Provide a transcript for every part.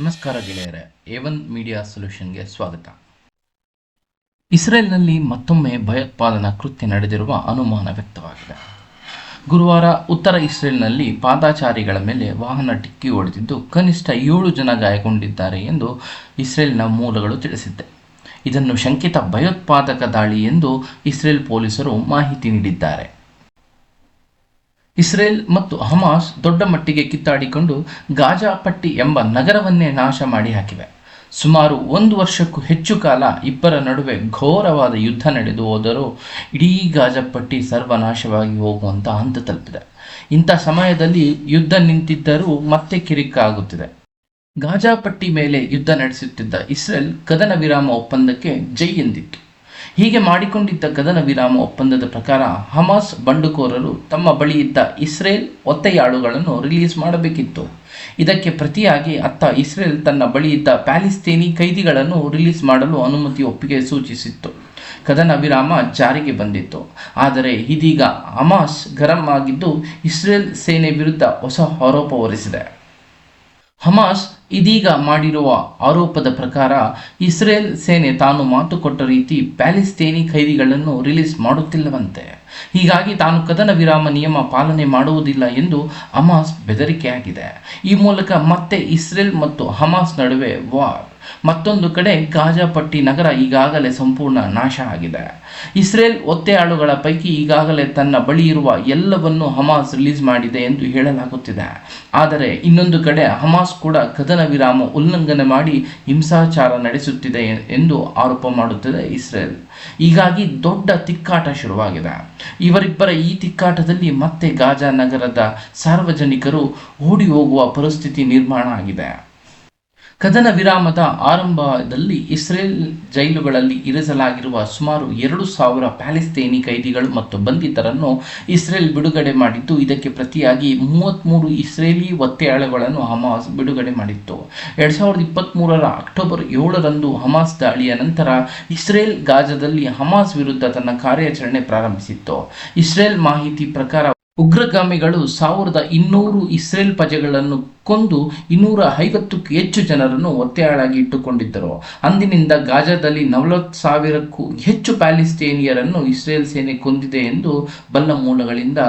ನಮಸ್ಕಾರ ಗೆಳೆಯರೆ A one media ಸೊಲ್ಯೂಷನ್ಗೆ ಸ್ವಾಗತ. ಇಸ್ರೇಲ್ನಲ್ಲಿ ಮತ್ತೊಮ್ಮೆ ಭಯೋತ್ಪಾದನಾ ಕೃತ್ಯ ನಡೆದಿರುವ ಅನುಮಾನ ವ್ಯಕ್ತವಾಗಿದೆ. ಗುರುವಾರ ಉತ್ತರ ಇಸ್ರೇಲ್ನಲ್ಲಿ ಪಾದಾಚಾರಿಗಳ ಮೇಲೆ ವಾಹನ ಡಿಕ್ಕಿ ಹೊಡೆದಿದ್ದು, ಕನಿಷ್ಠ ಏಳು ಜನ ಗಾಯಗೊಂಡಿದ್ದಾರೆ ಎಂದು ಇಸ್ರೇಲ್ನ ಮೂಲಗಳು ತಿಳಿಸಿದ್ದೆ. ಇದನ್ನು ಶಂಕಿತ ಭಯೋತ್ಪಾದಕ ದಾಳಿ ಎಂದು ಇಸ್ರೇಲ್ ಪೊಲೀಸರು ಮಾಹಿತಿ ನೀಡಿದ್ದಾರೆ. ಇಸ್ರೇಲ್ ಮತ್ತು ಹಮಾಸ್ ದೊಡ್ಡ ಮಟ್ಟಿಗೆ ಕಿತ್ತಾಡಿಕೊಂಡು ಗಾಜಾ ಪಟ್ಟಿ ಎಂಬ ನಗರವನ್ನೇ ನಾಶ ಮಾಡಿ ಹಾಕಿವೆ. ಸುಮಾರು ಒಂದು ವರ್ಷಕ್ಕೂ ಹೆಚ್ಚು ಕಾಲ ಇಬ್ಬರ ನಡುವೆ ಘೋರವಾದ ಯುದ್ಧ ನಡೆದು ಹೋದರೂ ಇಡೀ ಗಾಜಾಪಟ್ಟಿ ಸರ್ವನಾಶವಾಗಿ ಹೋಗುವಂಥ ಹಂತ ತಲುಪಿದೆ. ಇಂಥ ಸಮಯದಲ್ಲಿ ಯುದ್ಧ ನಿಂತಿದ್ದರೂ ಮತ್ತೆ ಕಿರಿಕ ಆಗುತ್ತಿದೆ ಗಾಜಾಪಟ್ಟಿ ಮೇಲೆ ಯುದ್ಧ ನಡೆಸುತ್ತಿದ್ದ ಇಸ್ರೇಲ್ ಕದನ ವಿರಾಮ ಒಪ್ಪಂದಕ್ಕೆ ಜೈ ಎಂದಿತ್ತು. ಹೀಗೆ ಮಾಡಿಕೊಂಡಿದ್ದ ಕದನ ವಿರಾಮ ಒಪ್ಪಂದದ ಪ್ರಕಾರ ಹಮಾಸ್ ಬಂಡುಕೋರರು ತಮ್ಮ ಬಳಿ ಇದ್ದ ಇಸ್ರೇಲ್ ಒತ್ತೆಯಾಳುಗಳನ್ನು ರಿಲೀಸ್ ಮಾಡಬೇಕಿತ್ತು. ಇದಕ್ಕೆ ಪ್ರತಿಯಾಗಿ ಅತ್ತ ಇಸ್ರೇಲ್ ತನ್ನ ಬಳಿ ಇದ್ದ ಪ್ಯಾಲಿಸ್ತೀನಿ ಕೈದಿಗಳನ್ನು ರಿಲೀಸ್ ಮಾಡಲು ಅನುಮತಿ ಒಪ್ಪಿಗೆ ಸೂಚಿಸಿತ್ತು. ಕದನ ವಿರಾಮ ಜಾರಿಗೆ ಬಂದಿತ್ತು. ಆದರೆ ಇದೀಗ ಹಮಾಸ್ ಗರಂ ಆಗಿದ್ದು ಇಸ್ರೇಲ್ ಸೇನೆ ವಿರುದ್ಧ ಹೊಸ ಆರೋಪ ಹೊರಿಸಿದೆ. ಹಮಾಸ್ ಇದೀಗ ಮಾಡಿರುವ ಆರೋಪದ ಪ್ರಕಾರ ಇಸ್ರೇಲ್ ಸೇನೆ ತಾನು ಮಾತು ಕೊಟ್ಟ ರೀತಿ ಪ್ಯಾಲಿಸ್ತೇನಿ ಖೈದಿಗಳನ್ನು ರಿಲೀಸ್ ಮಾಡುತ್ತಿಲ್ಲವಂತೆ. ಹೀಗಾಗಿ ತಾನು ಕದನ ವಿರಾಮ ನಿಯಮ ಪಾಲನೆ ಮಾಡುವುದಿಲ್ಲ ಎಂದು ಹಮಾಸ್ ಬೆದರಿಕೆಯಾಗಿದೆ. ಈ ಮೂಲಕ ಮತ್ತೆ ಇಸ್ರೇಲ್ ಮತ್ತು ಹಮಾಸ್ ನಡುವೆ ವಾರ್. ಮತ್ತೊಂದು ಕಡೆ ಗಾಜಾಪಟ್ಟಿ ನಗರ ಈಗಾಗಲೇ ಸಂಪೂರ್ಣ ನಾಶ ಆಗಿದೆ. ಇಸ್ರೇಲ್ ಒತ್ತೆಯಾಳುಗಳ ಪೈಕಿ ಈಗಾಗಲೇ ತನ್ನ ಬಳಿ ಇರುವ ಎಲ್ಲವನ್ನು ಹಮಾಸ್ ರಿಲೀಸ್ ಮಾಡಿದೆ ಎಂದು ಹೇಳಲಾಗುತ್ತಿದೆ. ಆದರೆ ಇನ್ನೊಂದು ಕಡೆ ಹಮಾಸ್ ಕೂಡ ಕದನ ವಿರಾಮ ಉಲ್ಲಂಘನೆ ಮಾಡಿ ಹಿಂಸಾಚಾರ ನಡೆಸುತ್ತಿದೆ ಎಂದು ಆರೋಪ ಮಾಡುತ್ತಿದೆ ಇಸ್ರೇಲ್. ಹೀಗಾಗಿ ದೊಡ್ಡ ತಿಕ್ಕಾಟ ಶುರುವಾಗಿದೆ. ಇವರಿಬ್ಬರ ಈ ತಿಕ್ಕಾಟದಲ್ಲಿ ಮತ್ತೆ ಗಾಜಾ ನಗರದ ಸಾರ್ವಜನಿಕರು ಓಡಿ ಹೋಗುವ ಪರಿಸ್ಥಿತಿ ನಿರ್ಮಾಣ ಆಗಿದೆ. ಕದನ ವಿರಾಮದ ಆರಂಭದಲ್ಲಿ ಇಸ್ರೇಲ್ ಜೈಲುಗಳಲ್ಲಿ ಇರಿಸಲಾಗಿರುವ ಸುಮಾರು ಎರಡು ಸಾವಿರ ಪ್ಯಾಲೆಸ್ತೇನಿ ಕೈದಿಗಳು ಮತ್ತು ಬಂಧಿತರನ್ನು ಇಸ್ರೇಲ್ ಬಿಡುಗಡೆ ಮಾಡಿದ್ದು, ಇದಕ್ಕೆ ಪ್ರತಿಯಾಗಿ ಮೂವತ್ತ್ಮೂರು ಇಸ್ರೇಲಿ ಒತ್ತೆಯಾಳುಗಳನ್ನು ಹಮಾಸ್ ಬಿಡುಗಡೆ ಮಾಡಿತ್ತು. ಎರಡು ಸಾವಿರದ ಇಪ್ಪತ್ತ್ಮೂರರ ಅಕ್ಟೋಬರ್ ಏಳರಂದು ಹಮಾಸ್ ದಾಳಿಯ ನಂತರ ಇಸ್ರೇಲ್ ಗಾಜಾದಲ್ಲಿ ಹಮಾಸ್ ವಿರುದ್ಧ ತನ್ನ ಕಾರ್ಯಾಚರಣೆ ಪ್ರಾರಂಭಿಸಿತ್ತು. ಇಸ್ರೇಲ್ ಮಾಹಿತಿ ಪ್ರಕಾರ ಉಗ್ರಗಾಮಿಗಳು ಸಾವಿರದ ಇನ್ನೂರು ಇಸ್ರೇಲ್ ಪ್ರಜೆಗಳನ್ನು ಕೊಂದು ಇನ್ನೂರ ಐವತ್ತಕ್ಕೂ ಹೆಚ್ಚು ಜನರನ್ನು ಒತ್ತೆಯಾಳಾಗಿ ಇಟ್ಟುಕೊಂಡಿದ್ದರು. ಅಂದಿನಿಂದ ಗಾಜಾದಲ್ಲಿ ನಲವತ್ತು ಸಾವಿರಕ್ಕೂ ಹೆಚ್ಚು ಪ್ಯಾಲಿಸ್ಟೇನಿಯರನ್ನು ಇಸ್ರೇಲ್ ಸೇನೆ ಕೊಂದಿದೆ ಎಂದು ಬಲ್ಲ ಮೂಲಗಳಿಂದ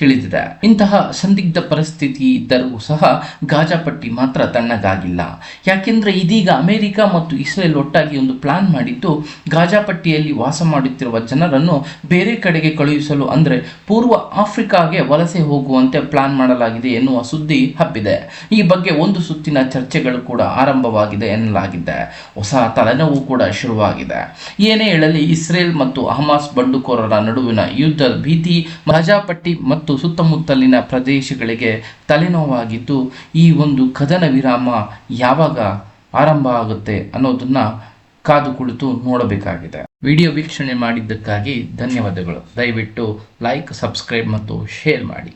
ತಿಳಿದಿದೆ. ಇಂತಹ ಸಂದಿಗ್ಧ ಪರಿಸ್ಥಿತಿ ಇದ್ದರೂ ಸಹ ಗಾಜಾ ಪಟ್ಟಿ ಮಾತ್ರ ತಣ್ಣಗಾಗಿಲ್ಲ. ಯಾಕೆಂದ್ರೆ ಇದೀಗ ಅಮೆರಿಕ ಮತ್ತು ಇಸ್ರೇಲ್ ಒಟ್ಟಾಗಿ ಒಂದು ಪ್ಲಾನ್ ಮಾಡಿದ್ದು, ಗಾಜಾ ಪಟ್ಟಿಯಲ್ಲಿ ವಾಸ ಮಾಡುತ್ತಿರುವ ಜನರನ್ನು ಬೇರೆ ಕಡೆಗೆ ಕಳುಹಿಸಲು ಅಂದರೆ ಪೂರ್ವ ಆಫ್ರಿಕಾಗೆ ವಲಸೆ ಹೋಗುವಂತೆ ಪ್ಲಾನ್ ಮಾಡಲಾಗಿದೆ ಎನ್ನುವ ಸುದ್ದಿ ಹಬ್ಬಿದೆ. ಈ ಬಗ್ಗೆ ಒಂದು ಸುತ್ತಿನ ಚರ್ಚೆಗಳು ಕೂಡ ಆರಂಭವಾಗಿದೆ ಎನ್ನಲಾಗಿದೆ. ಹೊಸ ತಲೆನೋವು ಕೂಡ ಶುರುವಾಗಿದೆ. ಏನೇ ಹೇಳಲಿ ಇಸ್ರೇಲ್ ಮತ್ತು ಅಹಮಾಸ್ ಬಂಡುಕೋರರ ನಡುವಿನ ಯುದ್ಧ ಭೀತಿ ಮಜಾಪಟ್ಟಿ ಮತ್ತು ಸುತ್ತಮುತ್ತಲಿನ ಪ್ರದೇಶಗಳಿಗೆ ತಲೆನೋವಾಗಿದ್ದು, ಈ ಒಂದು ಕದನ ವಿರಾಮ ಯಾವಾಗ ಆರಂಭ ಆಗುತ್ತೆ ಅನ್ನೋದನ್ನ ಕಾದು ಕುಳಿತು ನೋಡಬೇಕಾಗಿದೆ. ವಿಡಿಯೋ ವೀಕ್ಷಣೆ ಮಾಡಿದ್ದಕ್ಕಾಗಿ ಧನ್ಯವಾದಗಳು. ದಯವಿಟ್ಟು ಲೈಕ್, ಸಬ್ಸ್ಕ್ರೈಬ್ ಮತ್ತು ಶೇರ್ ಮಾಡಿ.